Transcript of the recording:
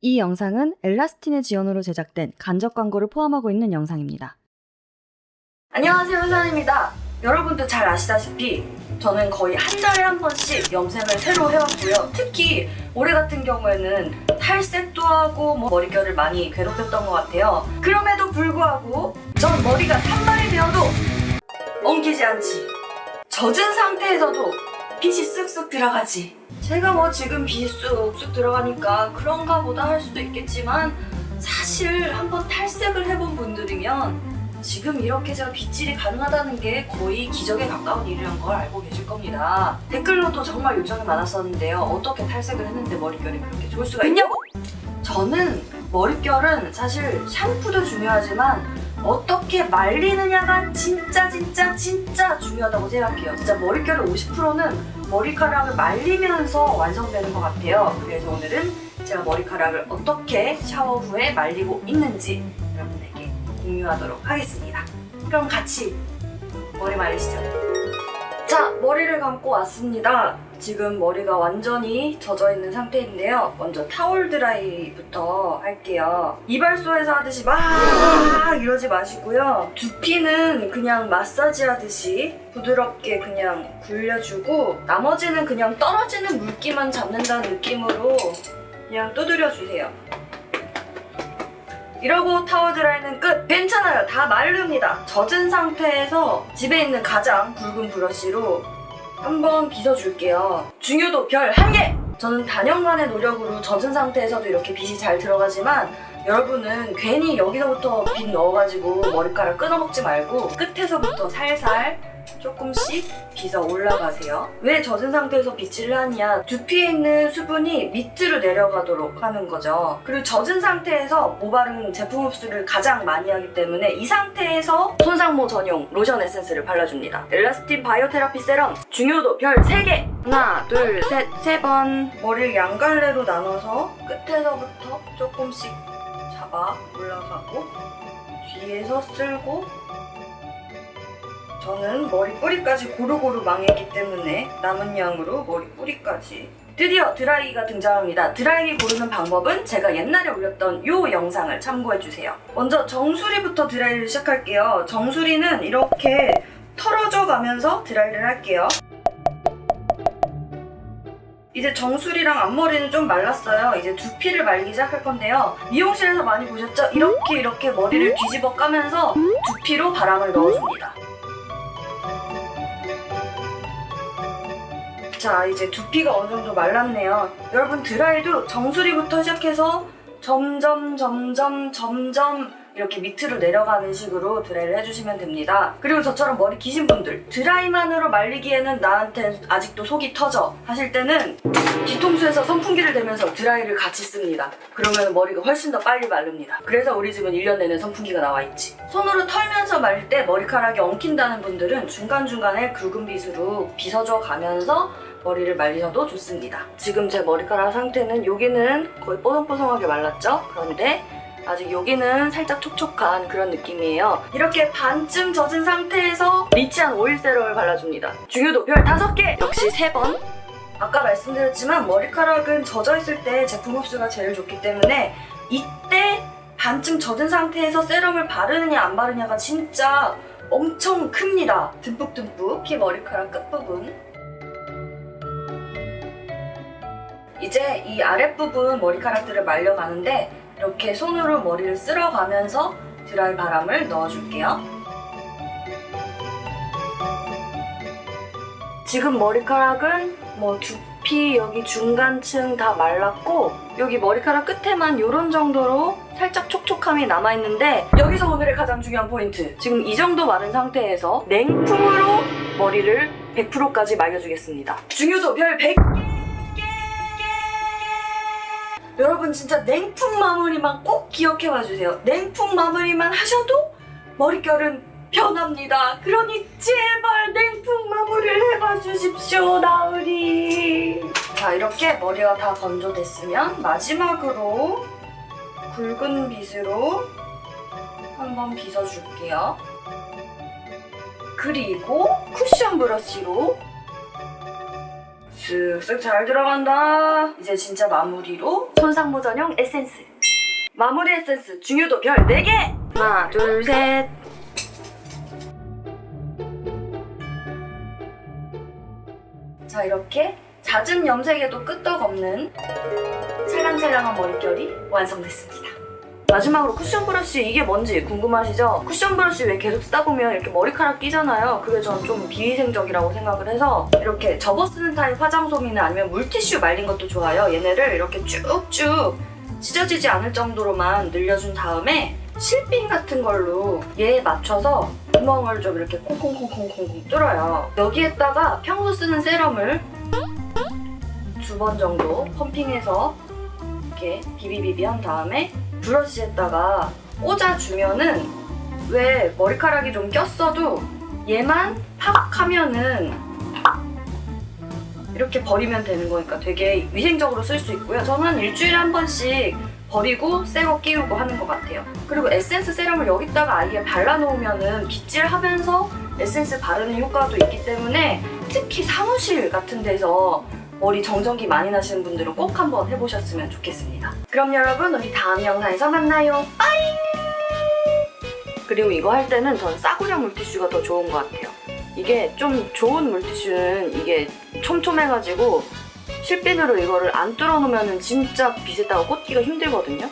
이 영상은 엘라스틴의 지원으로 제작된 간접 광고를 포함하고 있는 영상입니다. 안녕하세요, 효선입니다. 여러분도 잘 아시다시피 저는 거의 한 달에 한 번씩 염색을 새로 해왔고요. 특히 올해 같은 경우에는 탈색도 하고 뭐 머릿결을 많이 괴롭혔던 것 같아요. 그럼에도 불구하고 전 머리가 산발이 되어도 엉키지 않지. 젖은 상태에서도 빗이 쓱쓱 들어가지. 제가 뭐 지금 빗이 쑥쑥 들어가니까 그런가 보다 할 수도 있겠지만 사실 한번 탈색을 해본 분들이면 지금 이렇게 제가 빗질이 가능하다는 게 거의 기적에 가까운 일이란 걸 알고 계실 겁니다. 댓글로도 정말 요청이 많았었는데요. 어떻게 탈색을 했는데 머릿결이 그렇게 좋을 수가 있냐고! 저는 머릿결은 사실 샴푸도 중요하지만 어떻게 말리느냐가 진짜 진짜 진짜 중요하다고 생각해요. 진짜 머릿결의 50%는 머리카락을 말리면서 완성되는 것 같아요. 그래서 오늘은 제가 머리카락을 어떻게 샤워 후에 말리고 있는지 여러분에게 공유하도록 하겠습니다. 그럼 같이 머리 말리시죠. 자, 머리를 감고 왔습니다. 지금 머리가 완전히 젖어 있는 상태인데요. 먼저 타월 드라이부터 할게요. 이발소에서 하듯이 막 이러지 마시고요. 두피는 그냥 마사지 하듯이 부드럽게 그냥 굴려주고 나머지는 그냥 떨어지는 물기만 잡는다는 느낌으로 그냥 두드려 주세요. 이러고 타워 드라이는 끝! 괜찮아요. 다 마릅니다. 젖은 상태에서 집에 있는 가장 굵은 브러쉬로 한번 빗어줄게요. 중요도 별 한 개! 저는 단연간의 노력으로 젖은 상태에서도 이렇게 빗이 잘 들어가지만 여러분은 괜히 여기서부터 빗 넣어가지고 머리카락 끊어먹지 말고 끝에서부터 살살 조금씩 빗어 올라가세요. 왜 젖은 상태에서 빗질을 하냐? 두피에 있는 수분이 밑으로 내려가도록 하는 거죠. 그리고 젖은 상태에서 모바른 제품 흡수를 가장 많이 하기 때문에 이 상태에서 손상모 전용 로션 에센스를 발라줍니다. 엘라스틴 바이오테라피 세럼 중요도 별 3개! 하나, 둘, 셋, 세 번. 머리를 양갈래로 나눠서 끝에서부터 조금씩 잡아 올라가고 뒤에서 쓸고 저는 머리 뿌리까지 고루고루 망했기 때문에 남은 양으로 머리 뿌리까지 드디어 드라이기가 등장합니다. 드라이기 고르는 방법은 제가 옛날에 올렸던 이 영상을 참고해주세요. 먼저 정수리부터 드라이를 시작할게요. 정수리는 이렇게 털어져 가면서 드라이를 할게요. 이제 정수리랑 앞머리는 좀 말랐어요. 이제 두피를 말리기 시작할 건데요. 미용실에서 많이 보셨죠? 이렇게 이렇게 머리를 뒤집어 까면서 두피로 바람을 넣어줍니다. 자, 이제 두피가 어느 정도 말랐네요. 여러분 드라이도 정수리부터 시작해서 점점 점점 점점 이렇게 밑으로 내려가는 식으로 드라이를 해주시면 됩니다. 그리고 저처럼 머리 기신 분들 드라이만으로 말리기에는 나한테 아직도 속이 터져 하실 때는 뒤통수에서 선풍기를 대면서 드라이를 같이 씁니다. 그러면 머리가 훨씬 더 빨리 마릅니다. 그래서 우리 집은 1년 내내 선풍기가 나와 있지. 손으로 털면서 말릴 때 머리카락이 엉킨다는 분들은 중간중간에 굵은 빗으로 빗어줘 가면서 머리를 말리셔도 좋습니다. 지금 제 머리카락 상태는 여기는 거의 뽀송뽀송하게 말랐죠? 그런데 아직 여기는 살짝 촉촉한 그런 느낌이에요. 이렇게 반쯤 젖은 상태에서 리치한 오일 세럼을 발라줍니다. 중요도 별 5개! 역시 3번. 아까 말씀드렸지만 머리카락은 젖어 있을 때 제품 흡수가 제일 좋기 때문에 이때 반쯤 젖은 상태에서 세럼을 바르느냐 안 바르냐가 진짜 엄청 큽니다. 듬뿍듬뿍 키 머리카락 끝부분. 이제 이 아랫부분 머리카락들을 말려가는데 이렇게 손으로 머리를 쓸어가면서 드라이 바람을 넣어줄게요. 지금 머리카락은 뭐 두피 여기 중간층 다 말랐고 여기 머리카락 끝에만 이런 정도로 살짝 촉촉함이 남아있는데 여기서 오늘의 가장 중요한 포인트. 지금 이 정도 마른 상태에서 냉풍으로 머리를 100%까지 말려주겠습니다. 중요도 별 100개 여러분 진짜 냉풍 마무리만 꼭 기억해 봐주세요. 냉풍 마무리만 하셔도 머릿결은 변합니다. 그러니 제발 냉풍 마무리를 해봐 주십시오, 나으리. 자, 이렇게 머리가 다 건조됐으면 마지막으로 굵은 빗으로 한번 빗어줄게요. 그리고 쿠션 브러쉬로 쓱쓱 잘 들어간다. 이제 진짜 마무리로 손상모 전용 에센스. 마무리 에센스 중요도 별 4개! 하나, 둘, 셋. 자, 이렇게 잦은 염색에도 끄떡없는 찰랑찰랑한 머릿결이 완성됐습니다. 마지막으로 쿠션 브러쉬 이게 뭔지 궁금하시죠? 쿠션 브러쉬 왜 계속 쓰다 보면 이렇게 머리카락 끼잖아요. 그게 전 좀 비위생적이라고 생각을 해서 이렇게 접어 쓰는 타입 화장솜이나 아니면 물티슈 말린 것도 좋아요. 얘네를 이렇게 쭉쭉 찢어지지 않을 정도로만 늘려준 다음에 실핀 같은 걸로 얘에 맞춰서 구멍을 좀 이렇게 콩콩콩콩콩콩 뚫어요. 여기에다가 평소 쓰는 세럼을 두 번 정도 펌핑해서 이렇게 비비비비 한 다음에 브러쉬에다가 꽂아주면은 왜 머리카락이 좀 꼈어도 얘만 팍 하면은 이렇게 버리면 되는 거니까 되게 위생적으로 쓸 수 있고요. 저는 일주일에 한 번씩 버리고 새 거 끼우고 하는 것 같아요. 그리고 에센스 세럼을 여기다가 아예 발라놓으면은 빗질하면서 에센스 바르는 효과도 있기 때문에 특히 사무실 같은 데서 머리 정전기 많이 나시는 분들은 꼭 한번 해보셨으면 좋겠습니다. 그럼 여러분 우리 다음 영상에서 만나요. 빠잉! 그리고 이거 할 때는 전 싸구려 물티슈가 더 좋은 것 같아요. 이게 좀 좋은 물티슈는 이게 촘촘해가지고 실핀으로 이거를 안 뚫어놓으면 진짜 빗에다가 꽂기가 힘들거든요.